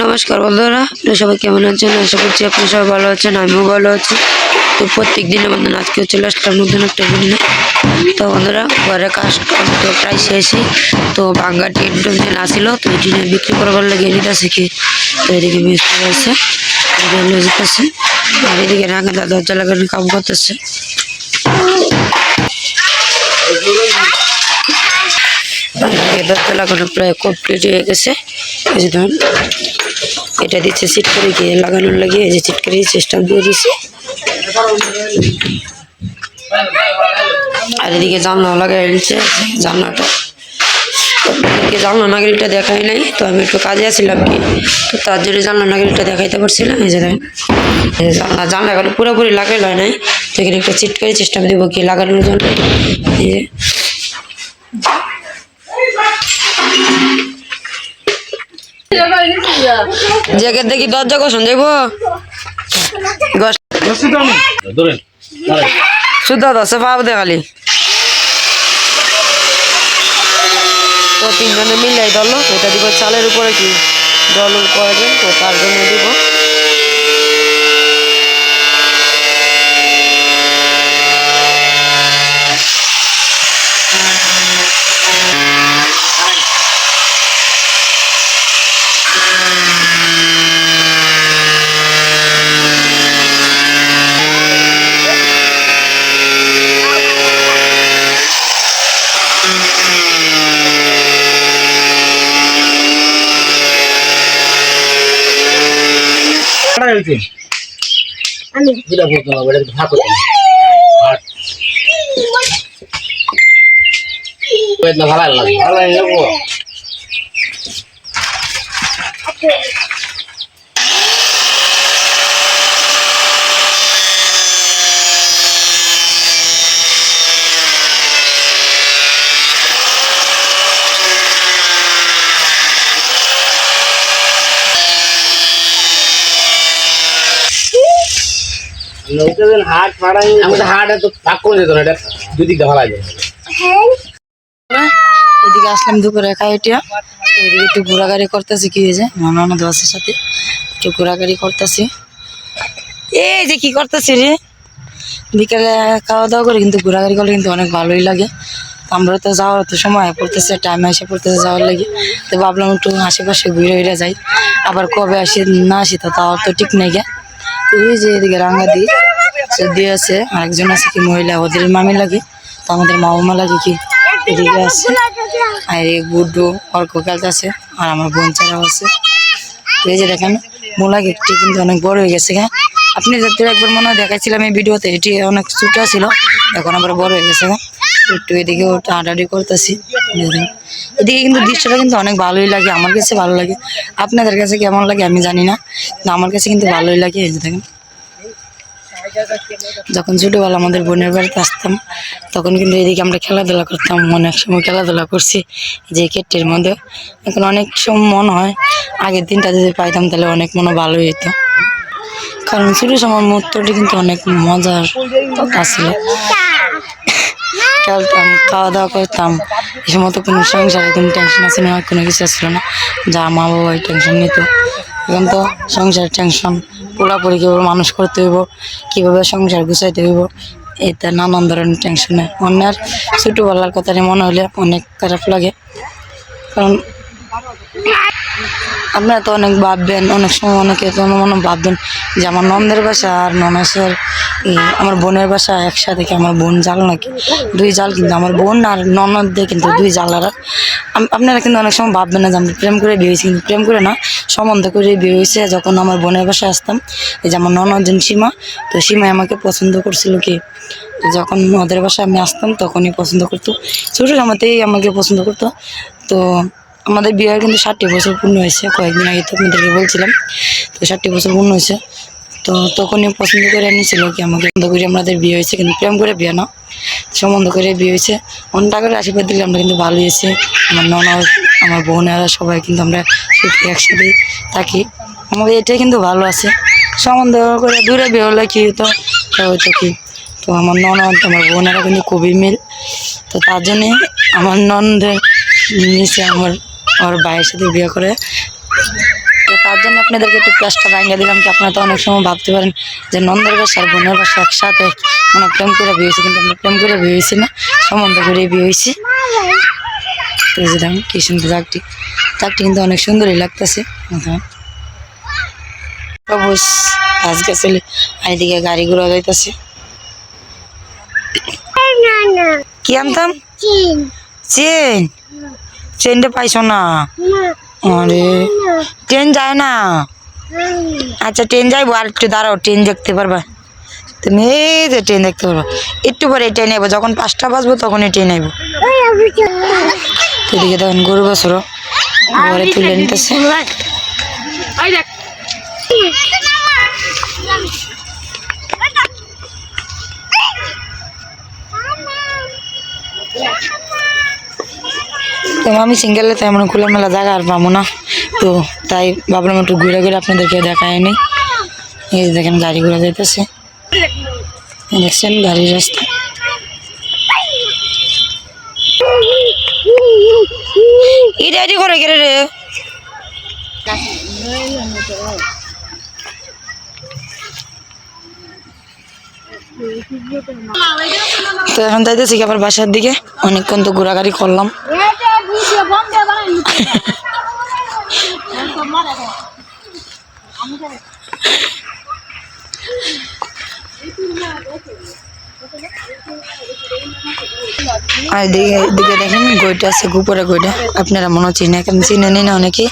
নমস্কার বন্ধুরা, আপনারা সবাই কেমন আছেন? আশা করছি আপনি সবাই ভালো আছেন, আমিও ভালো আছি। তো প্রত্যেক দিনের মতন আজকেও চলে আসলাম নতুন একটা ভিন্ন তো বন্ধুরা ঘরে কাজ তো প্রায় শেষই। তো ভাঙ্গা টিন টিন আসিল, তো এই টিনে বিক্রি করবার লাগে নিতেছে কি? তো এদিকে মিস্ত্রি আছে, এদিকে যেতেছে আর এদিকে রাঙা দরজা লাগানোর কাম করতেছে। এদিকে দরজা লাগানো প্রায় কমপ্লিট হয়ে গেছে। এটা দিচ্ছে সিট করে গিয়ে লাগানোর লাগিয়ে এই যে সিট করে চেষ্টা দিয়ে দিছে। আর এদিকে জানলা লাগাই নিচ্ছে জানলাটা। তো আপনাদেরকে জানলা নাগরিকটা দেখাই নাই, তো আমি একটু কাজে আসছিলাম কি, তো তার জন্য জানলা নাগরিকটা দেখাইতে পারছিলাম এই যে দেখেন। এই যে জানলা জানলা এখন পুরোপুরি লাগাই হয় নাই, তো এখানে একটা চিট করে চেষ্টা দেবো কি লাগানোর জন্য। এই যে জেগে দেখি দরজা কষণ যাইব সুদা দশ পাব দে খালি। তো তিনজনে মিলাই দল এটা দিব চালের উপরে কি? দল করে তো তার জন্য দিব। হয়েছে? দুটা বলতে হবে, এটা ভাগ করতে ভালো লাগে। ভালো লাগে আমি তো হাট এত ভাগ করে দিত না এটা দুদিক ভালো লাগে। এদিকে আসলাম দুপুরে খাই এটা এদিকে একটু ঘোরাঘুরি করতেছি কি হয়েছে? আমার ননদ আছে সাথে। একটু ঘোরাঘুরি করতেছি। এই যে কি করতেছি রে? বিকেলে খাওয়া দাওয়া করে কিন্তু ঘোরাঘুরি করলে কিন্তু অনেক ভালোই লাগে। আমরা তো যাওয়ার তো সময় পড়তেছে টাইম এসে পড়তেছে যাওয়ার লাগে। তো ভাবলাম একটু আশেপাশে ঘুরে ঘুরে যাই। আবার কবে আসি না আসি তো তাও তো ঠিক নেই গে। তো ওই যে এদিকে রাঙ্গা দি দিয়ে আছে, আরেকজন আছে কি মহিলা, ওদের মামি লাগে, তো আমাদের মামা লাগে কি, এদিকে আছে। আর এই গুড্ডু অর্ক আছে, আর আমার বোন ছাড়াও আছে। এই যে দেখেন, মোলা কেকটি কিন্তু অনেক বড় হয়ে গেছে হ্যাঁ? আপনি যাতে একবার মনে হয় দেখাচ্ছিলাম এই ভিডিওতে, এটি অনেক ছোট ছিল, এখন আবার বড় হয়ে গেছে হ্যাঁ? একটু এদিকে হাঁটাহাঁটি করতেছি এদিকে কিন্তু দৃশ্যটা কিন্তু অনেক ভালোই লাগে, আমার কাছে ভালো লাগে। আপনাদের কাছে কেমন লাগে আমি জানি না আমার কাছে কিন্তু ভালোই লাগে, এই যে দেখেন। যখন ছোটোবেলা আমাদের বোনের বাড়িতে আসতাম, তখন কিন্তু এদিকে আমরা খেলাধুলা করতাম অনেক সময় খেলাধুলা করছি, যে কেটের মধ্যে। এখন অনেক সময় মন হয় আগের দিনটা যদি পাইতাম তাহলে অনেক মনে ভালো হতো কারণ ছোটো সময় মুহূর্তটি কিন্তু অনেক মজার আসলে খেলতাম খাওয়া দাওয়া করতাম এ সময় তো কোনো সংসারে কোনো টেনশন আছে না, কোনো কিছু আসলো না, যা মা বাবা টেনশন নিত। এখন তো সংসারের টেনশন পুরাপুরি কীভাবে মানুষ করতে হইব, কীভাবে সংসার গুছাইতে হইব, এটা নানান ধরনের টেনশনে অন্যের ছোটোবেলার কথাটা মনে হলে অনেক খারাপ লাগে। কারণ আপনারা তো অনেক ভাববেন, অনেক সময় অনেকে তো মনে ভাববেন যে আমার নন্দের বাসা আর ননেশের এই আমার বোনের বাসা একসাথে কি আমার বোন জাল নাকি? দুই জাল কিন্তু আমার বোন আর ননদদের কিন্তু দুই জালারা আপনারা কিন্তু অনেক সময় ভাববেন না যে আমরা প্রেম করে বিয়ে হয়েছি, কিন্তু প্রেম করে না, সম্বন্ধ করে বিয়ে হয়েছে যখন আমার বোনের বাসায় আসতাম। এই যে আমার ননদিন সীমা, তো সীমাই আমাকে পছন্দ করছিল কি? যখন ওদের বাসায় আমি আসতাম তখনই পছন্দ করতো। ছোটো সময়তেই আমাকে পছন্দ করতো। তো আমাদের বিয়ের কিন্তু ষাটটি বছর পূর্ণ হয়েছে, কয়েকদিন আগে তো আপনাদেরকে বলছিলাম। তো ষাটটি বছর পূর্ণ হয়েছে। তো তখনই পছন্দ করে নিয়েছিল কি আমাকে বন্ধ করে আমাদের বিয়ে হয়েছে, কিন্তু প্রেম করে বিয়ে না, সম্বন্ধ করে বিয়ে হয়েছে। অন্য টাকার আশীর্বাদ দিলে আমরা কিন্তু ভালো হয়েছে আমার ননদ, আমার বোনেরা সবাই কিন্তু আমরা সুখী একসাথে থাকি। আমাদের এটাই কিন্তু ভালো আছে। সম্বন্ধ করে দূরে বিয়ে হলে কি হতো? হয়তো কি। তো আমার ননদ, আমার বোনেরা কিন্তু খুবই মিল। তো তার জন্যে আমার ননদের নিচে আমার আমার ভাইয়ের সাথে বিয়ে করে। তার জন্য আপনাদেরকে একটু প্লাসটা ভাঙিয়ে দিলাম কি আপনারা তো অনেক সময় ভাবতে পারেন যে নন্দের বাসা আর বোনের বাসা একসাথে মানে প্রেম করে বিয়ে হয়েছে কিন্তু আমরা প্রেম করে বিয়ে হয়েছি না সম্বন্ধ করে বিয়ে হয়েছি। তো এই কি সুন্দর চাকটি চাকটি কিন্তু অনেক সুন্দরই লাগতেছে। আজকে চলে আর এদিকে গাড়ি ঘোড়া যাইতেছে। কি আনতাম? চেন? চেনটা পাইছো না? আরে, ট্রেন যায় না? আচ্ছা ট্রেন যাইবো, আর একটু দাঁড়াও, ট্রেন দেখতে পারবা। তুমি এই যে ট্রেন দেখতে পারবা। একটু পরে ট্রেন আইবো, যখন পাঁচটা বাজবো তখনই ট্রেন আইবো। এদিকে দেখেন, গরু বছরও ঘরে তুলে নিতেছে। তো আমি সিঙ্গেলে তেমন খোলামেলা জায়গা আর পাবো না। তো তাই ভাবলাম একটু ঘুরে ঘুরে আপনাদেরকে দেখায় নি এই দেখেন গাড়ি ঘোড়া যাইতেছে এই দেখছেন গাড়ির রাস্তা? এটা এটি করে গেলে রে। তো এখন আবার বাসার দিকে? অনেকক্ষণ তো ঘোরাঘুরি করলাম। আর এদিকে দেখেন গইটা আছে গুপরে গইটা আপনারা মনে চিনে কেন চিনে নি না অনেকে?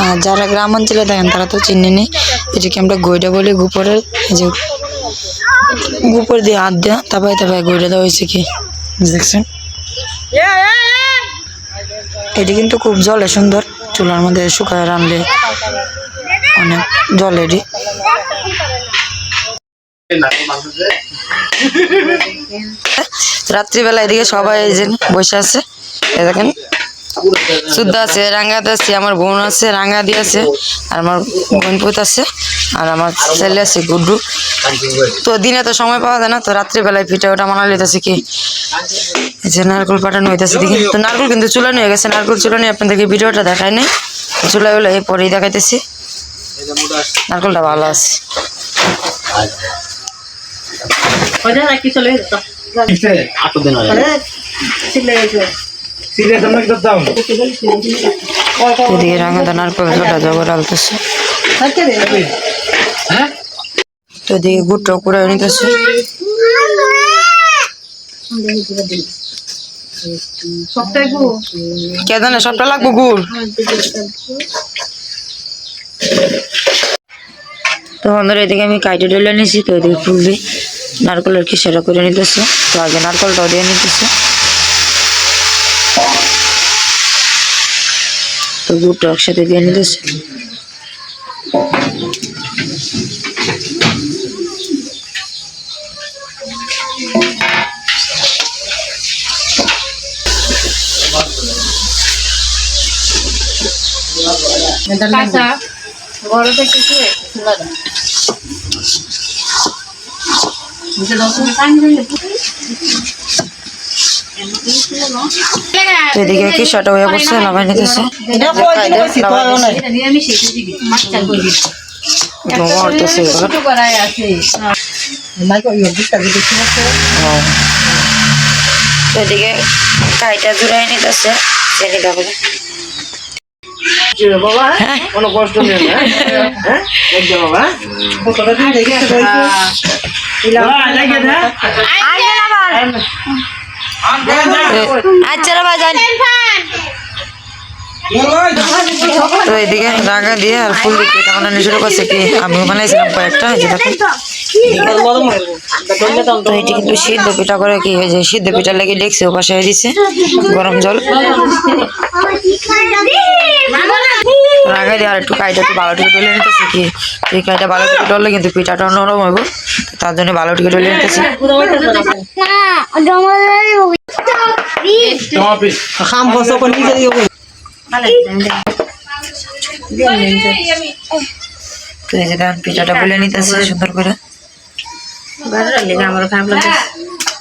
আর যারা গ্রাম অঞ্চলে দেখেন, তারা তো চিনে নি এটাকে আমরা গইটা বলি গুপরের যে গুপর দিয়ে হাত দেওয়া তারপরে তারপরে গইটা দেওয়া হয়েছে কি? দেখছেন? এটি কিন্তু খুব জলে সুন্দর। চুলার মধ্যে শুকায় রানলে অনেক জল এটি রাত্রিবেলা এদিকে সবাই এই যে বসে আছে। দেখেন শুদ্ধ আছে, রাঙ্গাতে আছে, আমার বোন আছে রাঙ্গা দিয়ে আছে, আর আমার বোনপুত আছে, আর আমার ছেলে আছে, গুড্ডু। তো দিনে তো সময় পাওয়া যায় না, তো রাত্রিবেলায় পিঠা ওটা মানা লিতেছে কি? এই যে নারকেল পাঠানো হইতেছে দেখি। তো নারকেল কিন্তু চুলানো হয়ে গেছে নারকেল চুলানি আপনাদেরকে ভিডিওটা দেখায় নাই। চুলাই হলো এই পরেই দেখাইতেছি। নারকেলটা ভালো আছে। আট দিন হয় এদিকে রাঙা নারকেল জবর আলতেছে। হ্যাঁ তো এদিকে গুটটা করে নিতেছে। কে জানে সবটা লাগবো গুড়? তো বন্ধুরা, এদিকে আমি কাইটে ডলে নিছি, তো এদিকে ফুলবি নারকেলের খিসাটা করে নিতেছে। তো আগে নারকেলটাও দিয়ে নিতেছে। তো গুড়টা একসাথে দিয়ে নিতেছে। তো। এদিকে খিসাটা হয়ে পড়ছে? লাভাই নিতেছে। এদিকে কাইটা জুড়াই নিতেছে। চেনি দেবো বাবা কোনো কষ্ট নেই হ্যাঁ? একদম বাবা কতটা দিন দেখেছে আচ্ছা তো এদিকে রাগা দিয়ে আর ফুল এটা শুরু করছে কি? আমি বানাইছিলাম কয়েকটা দেখেন তো এটি কিন্তু সিদ্ধ পিঠা করে কি হয়েছে সিদ্ধ পিঠা লেগে দেখছে ও পাশে দিছে গরম জল। রাগা দিয়ে আর একটু কাইটা একটু ভালো ডলে নিতেছে কি? এই কাইটা ভালো টিকে ডললে কিন্তু পিঠাটা নরম হইব তার জন্য ডলে নিতেছে। খাম বসো কোন নিজে দিও তো এই যে পিঠাটা বলে নিতেছে সুন্দর করে।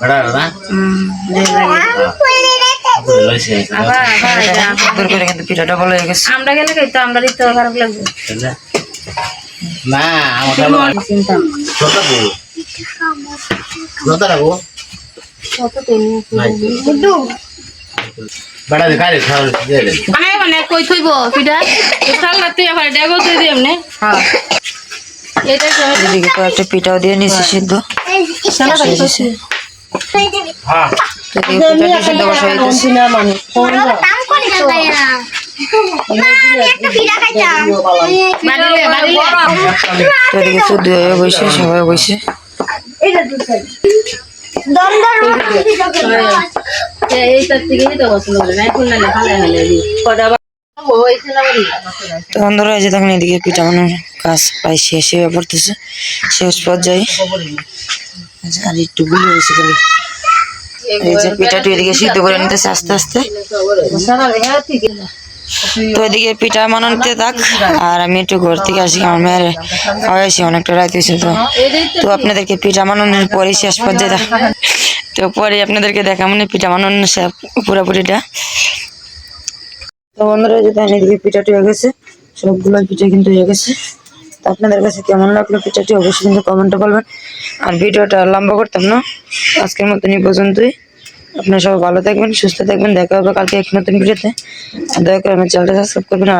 বড় না সুন্দর করে কিন্তু পিঠাটা বলে গেছে আমরা গেলে খাইতো আমরা দিতে খারাপ লাগবে না ছোট বউ ছোট রাখো বেড়া দেখা রে খাওয়া দিয়ে দে মানে কই থইব পিঠা চাল তুই আবার ডেগো তুই দি এমনি এটা এদিকে কয়েকটা পিঠাও দিয়ে নিচ্ছি সিদ্ধ। বসে সবাই বসে এই তার তো বসল না এখন না খালে হলে কটা হইছে না বাড়ি তো বন্ধুরা এই যে দেখেন এদিকে পিঠা বানানোর কাজ প্রায় শেষ হয়ে পড়তেছে। শেষ পর্যায়ে আর একটু গুলি হয়েছে খালি। এই যে পিঠাটা এদিকে সিদ্ধ করে নিতেছে আস্তে আস্তে। তো এদিকে পিঠা বানাতে থাক, আর আমি একটু ঘর থেকে আসি, আমার মেয়ের খাওয়াইছি অনেকটা রাত হয়েছে তো। তো আপনাদেরকে পিঠা বানানোর পরে শেষ পর্যায়ে তো পরে আপনাদেরকে দেখা মানে পিঠা সে- পুরোপুরিটা। তো বন্ধুরা যদি এদিকে পিঠাটি হয়ে গেছে। সবগুলো পিঠা কিন্তু হয়ে গেছে। তো আপনাদের কাছে কেমন লাগল পিঠাটি অবশ্যই কিন্তু কমেন্টে বলবেন। আর ভিডিওটা লম্বা করতাম না, আজকের মতনই পর্যন্তই। আপনারা সবাই ভালো থাকবেন, সুস্থ থাকবেন, দেখা হবে কালকে এক নতুন ভিডিওতে। দয়া করে আমার চ্যানেলটা সাবস্ক্রাইব করবেন